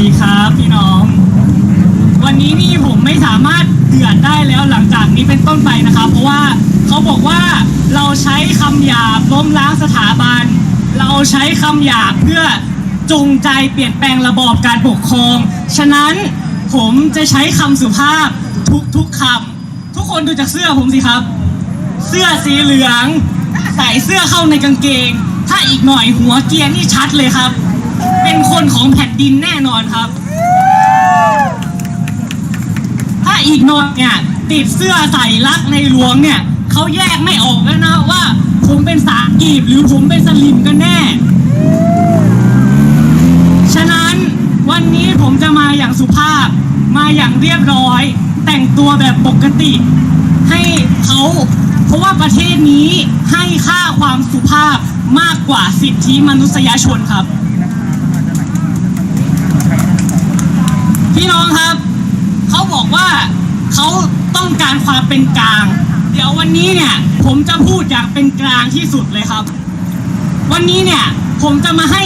ดีครับพี่น้อง วันนี้นี่ผมไม่สามารถเดือดได้แล้วหลังจากนี้เป็นต้นไปนะครับ เพราะว่าเขาบอกว่าเราใช้คำหยาบล้มล้างสถาบัน เราใช้คำหยาบเพื่อจงใจเปลี่ยนแปลงระบอบการปกครอง ฉะนั้นผมจะใช้คำสุภาพทุกๆคำทุกคนดูจากเสื้อผมสิครับ เสื้อสีเหลือง ใส่เสื้อเข้าในกางเกง ถ้าอีกหน่อยหัวเกียร์นี่ชัดเลยครับ เป็นคนของแผ่นดินแน่นอนครับ ถ้าอีกหน่อยเนี่ยติดเสื้อใส่รักในหลวงเนี่ยเขาแยกไม่ออกแล้วนะว่า ผมเป็นสากีบหรือผมเป็นสลิมกันแน่ ฉะนั้นวันนี้ผมจะมาอย่างสุภาพ มาอย่างเรียบร้อย แต่งตัวแบบปกติ ให้เขาเพราะว่าประเทศนี้ให้ค่าความสุภาพมากกว่าสิทธิมนุษยชนครับ พี่น้องครับ เขาเขาต้องการความเป็นกลาง เดี๋ยววันนี้เนี่ย ผมจะพูดอย่างเป็นกลางที่สุดเลยครับ วันนี้เนี่ยผมจะมาให้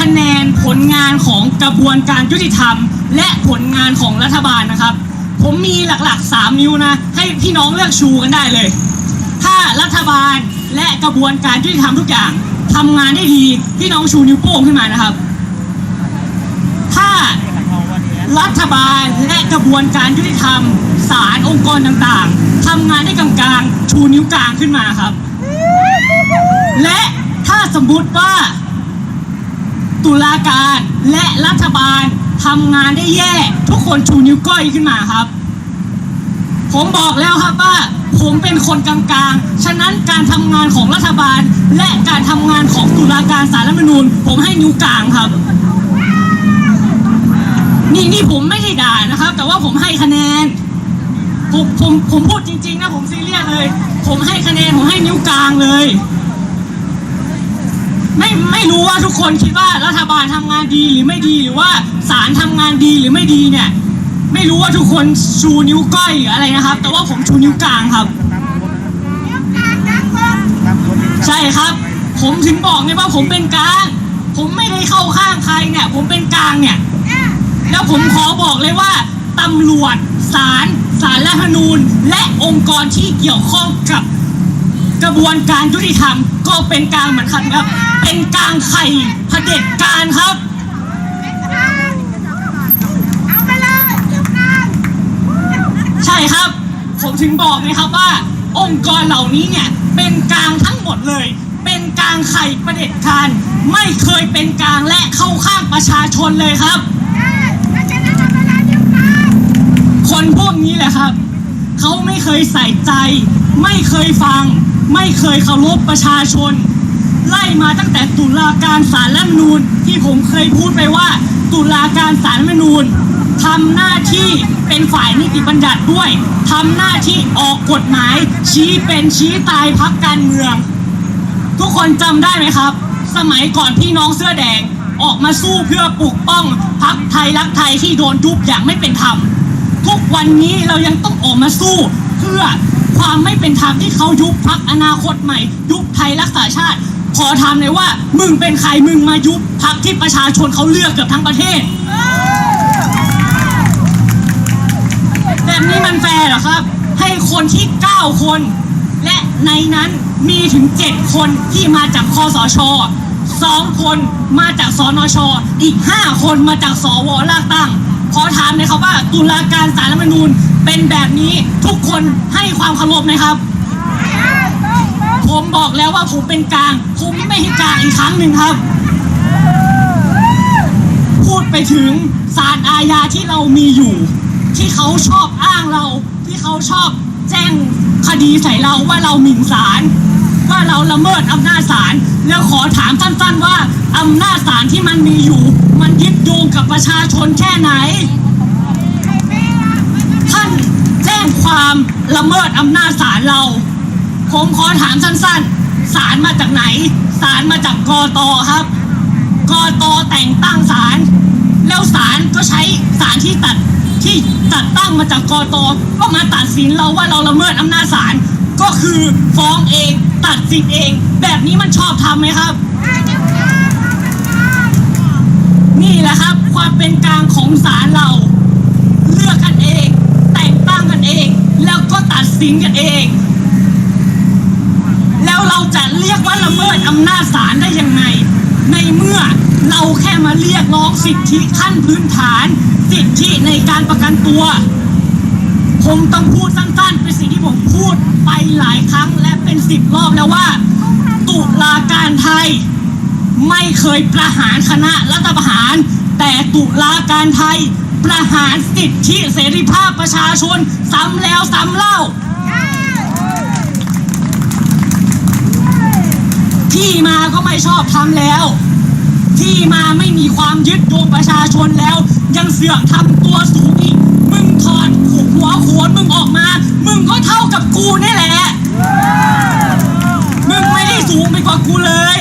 คะแนนผลงานของกระบวนการยุติธรรม และผลงานของรัฐบาลนะครับ ผมมีหลักๆ 3 นิ้วนะ ให้พี่น้องเลือกชูกันได้เลย ถ้ารัฐบาลและกระบวนการยุติธรรมทุกอย่างทำงานได้ดีพี่น้องชูนิ้วโป้งขึ้นมานะครับ ถ้า รัฐบาลและกระบวนการยุติธรรมศาลองค์กรต่างๆทำงานได้กลางๆชูนิ้วกลางขึ้นมาครับ และถ้าสมมุติว่า ตุลาการและรัฐบาลทำงานได้แย่ ทุกคนชูนิ้วก้อยขึ้นมาครับ ผมบอกแล้วครับว่าผมเป็นคนกลางๆ ฉะนั้นการทำงานของรัฐบาล และการทำงานของตุลาการศาลรัฐมนูญผมให้นิ้วกลางครับ นี่นี่ผมไม่ได้ด่านะครับ แต่ว่าผมให้คะแนน ผมผมผมพูดจริง ๆ นะผมซีเรียสเลย ผมให้คะแนนผมให้นิ้วกลางเลย ไม่ไม่รู้ว่าทุกคนคิดว่ารัฐบาลทำงานดีหรือไม่ดีหรือว่าศาลทำงานดีหรือไม่ดีเนี่ย ไม่รู้ว่าทุกคนชูนิ้วก้อยหรืออะไรนะครับ แต่ว่าผมชูนิ้วกลางครับ ใช่ครับ ผมถึงบอกไงว่าผมเป็นกลาง ผมไม่ได้เข้าข้างใครเนี่ย ผมเป็นกลางเนี่ย แล้วผมขอบอกเลยว่าตำรวจศาลศาลรัฐธรรมนูญ และองค์กรที่เกี่ยวข้องกับกระบวนการยุติธรรมก็เป็นกลางเหมือนกันครับ เป็นกลางไข่เผด็จการครับ ใช่ครับ ผมถึงบอกไงครับว่า องค์กรเหล่านี้เนี่ยเป็นกลางทั้งหมดเลย เป็นกลางไข่ประเด็จการ ไม่เคยเป็นกลางและเข้าข้างประชาชนเลยครับ เขาไม่เคยใส่ใจ ไม่เคยฟัง ไม่เคยเคารพประชาชน ไล่มาตั้งแต่ตุลาการศาลรัฐธรรมนูญที่ผมเคยพูดไปว่า ตุลาการศาลรัฐธรรมนูญทำหน้าที่เป็นฝ่ายนิติบัญญัติด้วยทำหน้าที่ออกกฎหมาย ชี้เป็นชี้ตายพักการเมือง ทุกคนจำได้ไหมครับ สมัยก่อนพี่น้องเสื้อแดงออกมาสู้เพื่อปกป้องพักไทยรักไทยที่โดนยุบอย่างไม่เป็นธรรม ทุกวันนี้เรายังต้องออกมาสู้เพื่อความไม่เป็นธรรมที่เขายุบพักอนาคตใหม่ ยุบไทยรักษาชาติ ขอถามเลยว่า มึงเป็นใครมึงมายุบพักที่ประชาชนเขาเลือกเกือบทั้งประเทศแบบนี้มันแฟร์เหรอครับ ให้คนที่ 9 คน และในนั้นมีถึง 7 คนที่มาจากคอสชสองคนมาจากสนช อีก 5 คนมาจากสวลากตั้ง ขอถามเลยครับว่าตุลาการสารรัฐธรรมนูญเป็นแบบนี้ทุกคนให้ความเคารพไหมครับ ผมบอกแล้วว่าผมเป็นกลาง ผมไม่ให้กลางอีกครั้งหนึ่งครับ พูดไปถึงศาลอาญาที่เรามีอยู่ ที่เขาชอบอ้างเรา ที่เขาชอบแจ้งคดีใส่เราว่าเราหมิ่นศาลว่าเราละเมิดอำนาจศาลแล้วขอถามสั้นๆว่าอำนาจศาลที่มันมีอยู่ มันยึด โยงกับประชาชนแค่ไหน ท่านแจ้งความละเมิดอำนาจศาลเรา ผมขอถามสั้นๆศาลมาจากไหนศาลมาจากกตครับกตแต่งตั้งศาลแล้วศาลก็ใช้ศาลที่ตัดที่จัดตั้งมาจากกตก็มาตัดสินเราว่าเราละเมิดอำนาจศาลก็คือฟ้องเองตัดสินเอง แบบนี้มันชอบทำไหมครับ นี่แหละครับ ความเป็นกลางของศาลเรา เลือกกันเอง แต่งตั้งกันเอง แล้วก็ตัดสินกันเอง แล้วเราจะเรียกว่าละเมิดอำนาจศาลได้ยังไง ในเมื่อเราแค่มาเรียกร้องสิทธิขั้นพื้นฐาน สิทธิในการประกันตัว ผมต้องพูดสั้นๆเป็นสิ่งที่ผมพูดไปหลายครั้งและเป็นสิบรอบแล้วว่า ตุลาการไทย ไม่เคยประหารคณะรัฐประหาร แต่ตุลาการไทย ประหารสิทธิเสรีภาพประชาชน ซ้ำแล้วซ้ำเล่า ที่มาก็ไม่ชอบทำแล้ว ที่มาไม่มีความยึดโยงประชาชนแล้ว ยังเสือกทำตัวสูงอีกมึงถอดหัวโขนมึงออกมา มึงก็เท่ากับกูนี่แหละ มึงไม่ได้สูงไปกว่ากูเลย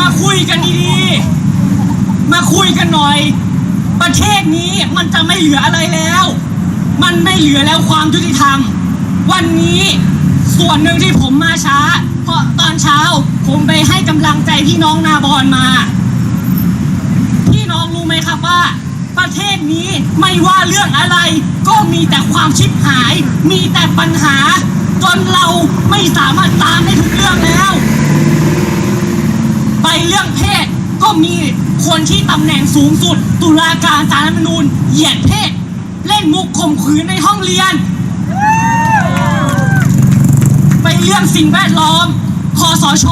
มาคุยกันดีๆ มาคุยกันหน่อย ประเทศนี้มันจะไม่เหลืออะไรแล้ว มันไม่เหลือแล้วความยุติธรรม วันนี้ส่วนหนึ่งที่ผมมาช้า เพราะตอนเช้าผมไปให้กำลังใจพี่น้องนาบอนมาพี่น้องรู้ไหมครับว่า ประเทศนี้ไม่ว่าเรื่องอะไร ก็มีแต่ความชิบหาย มีแต่ปัญหา จนเราไม่สามารถตามได้ทุกเรื่องแล้ว ไปเรื่องเพศก็มีคนที่ตำแหน่งสูงสุด ตุลาการศาลรัฐธรรมนูญเหยียดเพศ เล่นมุกข่มขืนในห้องเรียน ไปเรื่องสิ่งแวดล้อมคอสช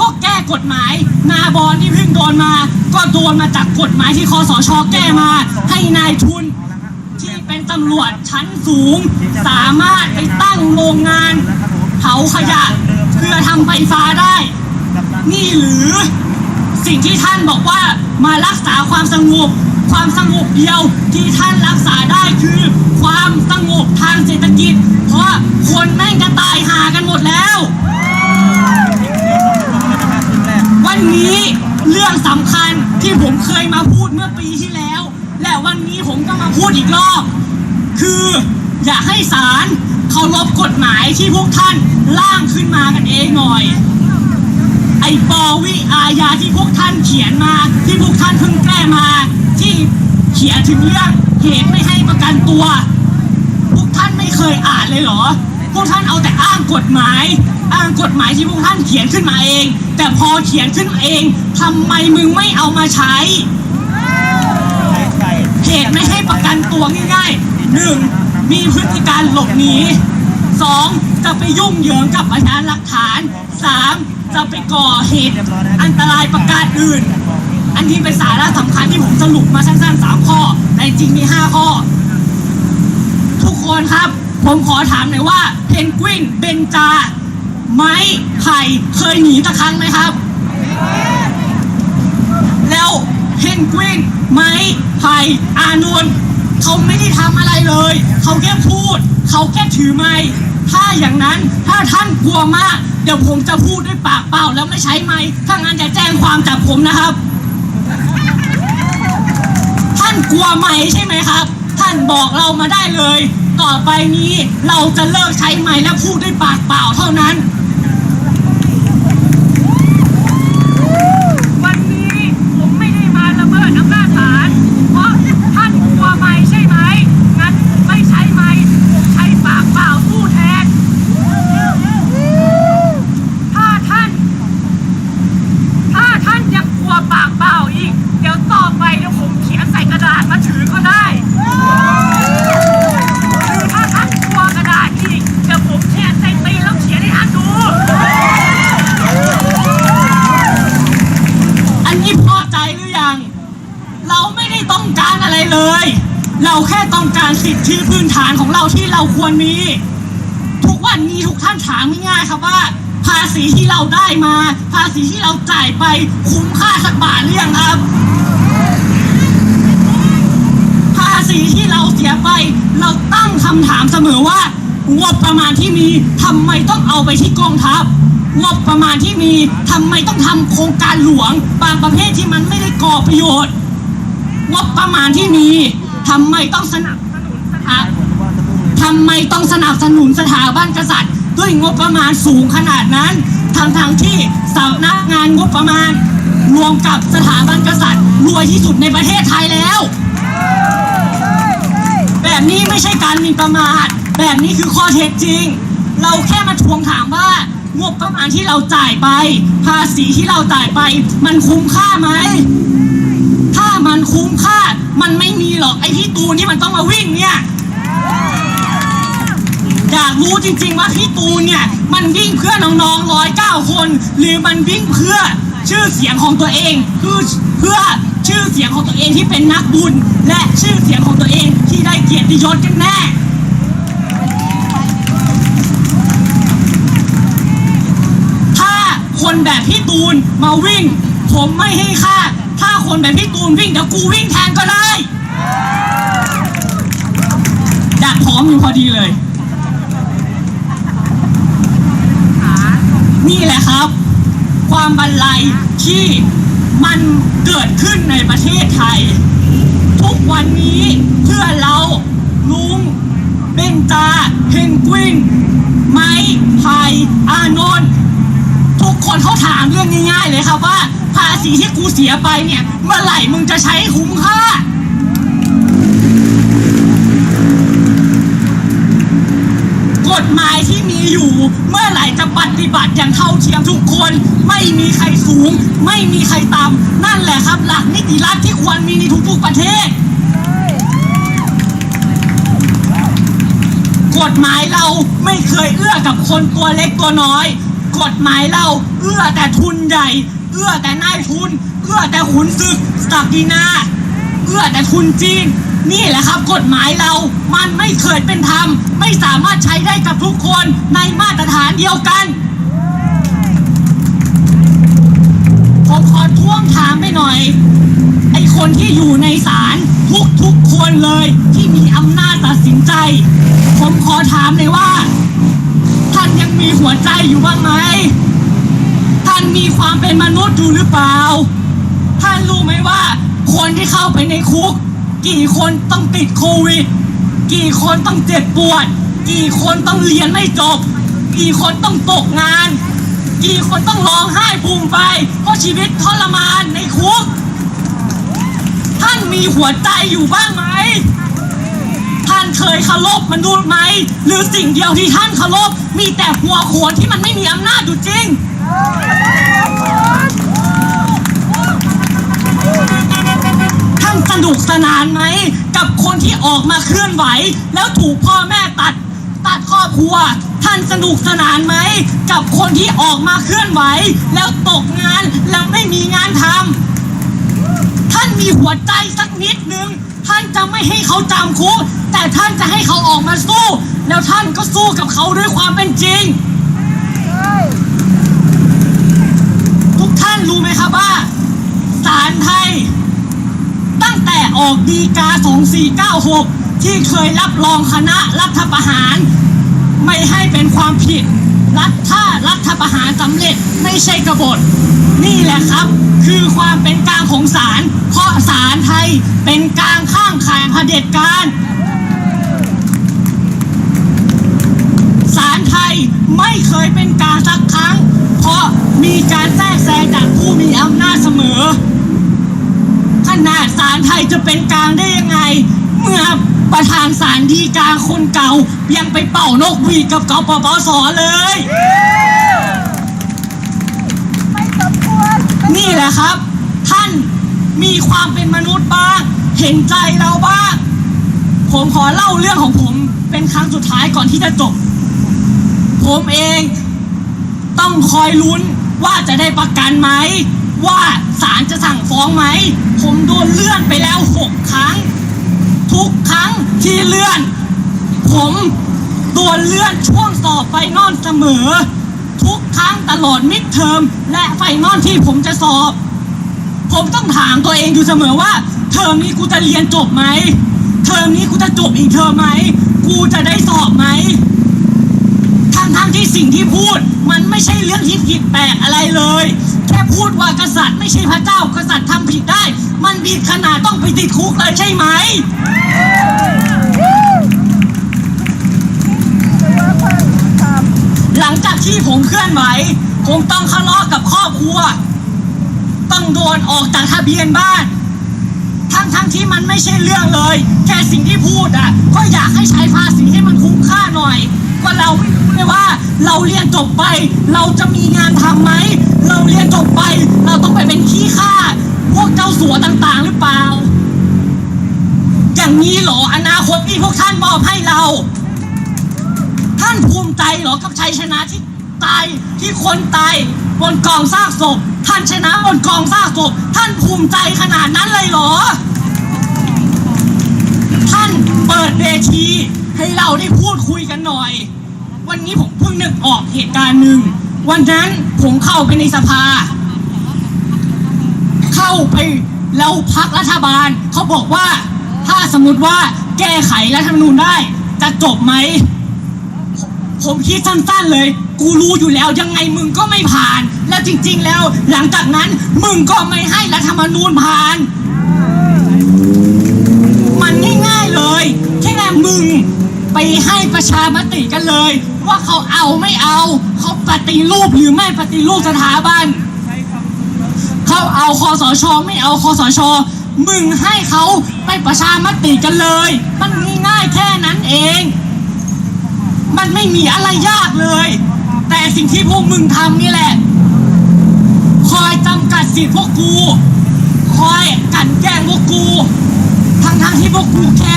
ก็แก้กฎหมาย นาบอลที่เพิ่งโดนมา ก็โดนมาจากกฎหมายที่คอสชแก้มา ให้นายทุน ที่เป็นตำรวจชั้นสูง สามารถไปตั้งโรงงาน เผาขยะเพื่อทำไฟฟ้าได้ นี่หรือสิ่งที่ท่านบอกว่ามารักษาความสงบ ความสงบเดียวที่ท่านรักษาได้คือความสงบทางเศรษฐกิจ เพราะคนแม่งจะตายหากันหมดแล้ว วันนี้เรื่องสำคัญที่ผมเคยมาพูดเมื่อปีที่แล้ว และวันนี้ผมก็มาพูดอีกรอบ คืออยากให้ศาลเคารพกฎหมายที่พวกท่านร่างขึ้นมากันเองหน่อย ไอ้ปอวิอาญาที่พวกท่านเขียนมา ที่พวกท่านเพิ่งแก้มา ที่เขียนถึงเรื่องเหตุไม่ให้ประกันตัว พวกท่านไม่เคยอ่านเลยเหรอ พวกท่านเอาแต่อ้างกฎหมาย อ้างกฎหมายที่พวกท่านเขียนขึ้นมาเอง แต่พอเขียนขึ้นมาเองทำไมมึงไม่เอามาใช้เหตุไม่ให้ประกันตัวง่ายๆหนึ่งมีพฤติการหลบหนี สองจะไปยุ่งเหยิงกับพยานหลักฐานสามจะไปก่อเหตุอันตรายประการอื่น อันที่เป็นสาระสำคัญที่ผมสรุปมาสั้นๆสามข้อ แต่จริงมีห้าข้อ ทุกคนครับ ผมขอถามหน่อยว่า เพนกวินเบนจา ไม้ไผ่เคยหนีตะครั้งไหมครับ แล้วเพนกวินไม้ไผ่อานนท์เขาไม่ได้ทำอะไรเลย เขาแค่พูด เขาแค่ถือไม้ ถ้าอย่างนั้นถ้าท่านกลัวมาก เดี๋ยวผมจะพูดด้วยปากเปล่าแล้วไม่ใช้ไม้ถ้างั้นจะแจ้งความจับผมนะครับ ท่านกลัวไหมใช่ไหมครับ ท่านบอกเรามาได้เลย ต่อไปนี้เราจะเลิกใช้ไม้และพูดด้วยปากเปล่าเท่านั้นวันนี้ผมไม่ได้มาละเมิดอำนาจศาลเพราะท่านกลัวไหมใช่ไหม งั้นไม่ใช้ไม้ผมใช้ปากเปล่าพูดแทน ถ้าท่าน ถ้าท่านยังกลัวปากเปล่าอีก เดี๋ยวต่อไปเดี๋ยวผมเขียนใส่กระดาษมาถือก็ได้หรือถ้าท่านกลัวกระดาษอีก เดี๋ยวผมแค่ใส่ตีนแล้วเขียนให้ท่านดู อันนี้พอใจหรือยัง เราไม่ได้ต้องการอะไรเลย เราแค่ต้องการสิทธิพื้นฐานของเราที่เราควรมี ทุกวันนี้ทุกท่านถามง่ายๆครับว่า ภาษีที่เราได้มา ภาษีที่เราจ่ายไปคุ้มค่าสักบาทหรือยังครับ ภาษีที่เราเสียไป เราตั้งคำถามเสมอว่างบประมาณที่มีทำไมต้องเอาไปที่กองทัพงบประมาณที่มีทำไมต้องทำโครงการหลวง บางประเภทที่มันไม่ได้ก่อประโยชน์งบประมาณที่มี ทำไมต้องสนับสนุนสถาทำไมต้องสนับสนุนสถาบันกษัตริย์ ด้วยงบประมาณสูงขนาดนั้นทั้งทางที่สำนักงานงบประมาณ รวมกับสถาบันกษัตริย์ รวยที่สุดในประเทศไทยแล้ว แบบนี้ไม่ใช่การมีประมาท แบบนี้คือข้อเท็จจริง เราแค่มาทวงถามว่างบประมาณที่เราจ่ายไป ภาษีที่เราจ่ายไป มันคุ้มค่าไหม มันคุ้มค่า มันไม่มีหรอกไอ้พี่ตูนที่มันต้องมาวิ่งเนี่ยอยากรู้จริง ๆ ว่าพี่ตูนเนี่ย มันวิ่งเพื่อน้องๆร้อยเก้าคน หรือมันวิ่งเพื่อชื่อเสียงของตัวเองคือเพื่อชื่อเสียงของตัวเองที่เป็นนักบุญ และชื่อเสียงของตัวเองที่ได้เกียรติยศกันแน่ถ้าคนแบบพี่ตูนมาวิ่ง ผมไม่ให้ค่า ถ้าคนแบบพี่ตูนวิ่งเดี๋ยวกูวิ่งแทนก็ได้ดักพร้อมอยู่พอดีเลย นี่แหละครับ ความบันไลที่มันเกิดขึ้นในประเทศไทย ทุกวันนี้เพื่อเราลุงเบนจาเพนกวินไม้ไผ่อานนท์ทุกคนเขาถามเรื่องง่ายๆเลยครับว่า ภาษีที่กูเสียไปเนี่ย เมื่อไหร่มึงจะใช้คุ้มค่า กฎหมายที่มีอยู่ เมื่อไหร่จะปฏิบัติอย่างเท่าเทียมทุกคน ไม่มีใครสูง ไม่มีใครต่ำนั่นแหละครับหลักนิติรัฐที่ควรมีในทุกๆประเทศกฎหมายเราไม่เคยเอื้อกับคนตัวเล็กตัวน้อย กฎหมายเราเอื้อแต่ทุนใหญ่ เอื้อแต่นายทุน เอื้อแต่ขุนศึกศักดินาเอื้อแต่ทุนจีน นี่แหละครับกฎหมายเรา มันไม่เคยเป็นธรรม ไม่สามารถใช้ได้กับทุกคนในมาตรฐานเดียวกัน ผมขอท้วงถามไปหน่อย ไอคนที่อยู่ในศาลทุกทุกคนเลยที่มีอำนาจตัดสินใจ ผมขอถามเลยว่า ท่านยังมีหัวใจอยู่บ้างไหม ท่านมีความเป็นมนุษย์อยู่หรือเปล่า ท่านรู้ไหมว่า คนที่เข้าไปในคุก กี่คนต้องติดโควิด กี่คนต้องเจ็บปวด กี่คนต้องเรียนไม่จบ กี่คนต้องตกงาน กี่คนต้องร้องไห้ภูมิไป เพราะชีวิตทรมานในคุก ท่านมีหัวใจอยู่บ้างไหม ท่านเคยเคารพมนุษย์ไหม หรือสิ่งเดียวที่ท่านเคารพมีแต่หัวโขนที่มันไม่มีอำนาจอยู่จริงท่านสนุกสนานไหม กับคนที่ออกมาเคลื่อนไหว แล้วถูกพ่อแม่ตัดตัดครอบครัว ท่านสนุกสนานไหม กับคนที่ออกมาเคลื่อนไหว แล้วตกงานแล้วไม่มีงานทำท่านมีหัวใจสักนิดนึง ท่านจะไม่ให้เขาจำคุกแต่ท่านจะให้เขาออกมาสู้ แล้วท่านก็สู้กับเขาด้วยความเป็นจริง ทุกท่านรู้ไหมครับว่าศาลไทย ตั้งแต่ออกดีกา 2496 ที่เคยรับรองคณะรัฐประหาร ไม่ให้เป็นความผิด รัฐถ้ารัฐประหารสำเร็จไม่ใช่กบฏ นี่แหละครับ คือความเป็นกลางของศาลเพราะศาลไทยเป็นกลางข้างข่ายเผด็จการศาลไทยไม่เคยเป็นกลางสักครั้ง เพราะมีการแทรกแซงจากผู้มีอำนาจเสมอ ขนาดศาลไทยจะเป็นกลางได้ยังไง เมื่อประธานศาลฎีกาคนเก่า ยังไปเป่านกหวีดกับกปปสเลย นี่แหละครับ ท่านมีความเป็นมนุษย์บ้าง เห็นใจเราบ้าง ผมขอเล่าเรื่องของผมเป็นครั้งสุดท้ายก่อนที่จะจบ ผมเองต้องคอยลุ้นว่าจะได้ประกันไหม ว่าศาลจะสั่งฟ้องไหม ผมโดนเลื่อนไปแล้วหกครั้ง ทุกครั้งที่เลื่อน ผมตัวเลื่อนช่วงสอบไฟนอลเสมอ ทุกครั้งตลอดมิดเทอมและไฟนอลที่ผมจะสอบ ผมต้องถามตัวเองอยู่เสมอว่า เทอมนี้กูจะเรียนจบไหมเทอมนี้กูจะจบอีกเทอมไหมกูจะได้สอบไหม ทั้งๆที่สิ่งที่พูดมันไม่ใช่เรื่องที่ผิดแปลกอะไรเลย แค่พูดว่ากษัตริย์ไม่ใช่พระเจ้ากษัตริย์ทำผิดได้ มันผิดขนาดต้องไปติดคุกเลยใช่ไหมหลังจากที่ผมเคลื่อนไหวผมต้องทะเลาะกับครอบครัว ต้องโดนออกจากทะเบียนบ้าน ทั้งทั้งที่มันไม่ใช่เรื่องเลย แค่สิ่งที่พูดอะก็อยากให้ใช้ภาษีให้มันคุ้มค่าหน่อย ว่าเราไม่รู้เลยว่า เราเรียนจบไป เราจะมีงานทำไหม เราเรียนจบไป เราต้องไปเป็นขี้ข้าพวกเจ้าสัวต่างๆ หรือเปล่า อย่างนี้เหรออนาคตที่พวกท่านมอบให้เรา ท่านภูมิใจเหรอกับชัยชนะที่ตายที่คนตายบนกองซากศพท่านชนะบนกองซากศพท่านภูมิใจขนาดนั้นเลยเหรอ ท่านเปิดเวที ให้เราได้พูดคุยกันหน่อย วันนี้ผมเพิ่งนึกออกเหตุการณ์หนึ่งวันนั้นผมเข้าไปในสภา เข้าไปแล้วพักรัฐบาลเขาบอกว่าถ้าสมมติว่าแก้ไขรัฐธรรมนูญได้ จะจบไหม ผมคิดสั้นๆเลย กูรู้อยู่แล้วยังไงมึงก็ไม่ผ่าน แล้วจริง ๆ แล้ว หลังจากนั้นมึงก็ไม่ให้รัฐธรรมนูญผ่านมัน ประชามติกันเลย ว่าเขาเอาไม่เอาเขาปฏิรูปหรือไม่ปฏิรูปสถาบันเขาเอาคอสชไม่เอาคอสชมึงให้เขาไปประชามติกันเลย มันง่ายแค่นั้นเอง มันไม่มีอะไรยากเลย แต่สิ่งที่พวกมึงทำนี่แหละ คอยจำกัดสิทธิพวกกู คอยกันแกล้งพวกกู ทั้งๆที่พวกกูแค่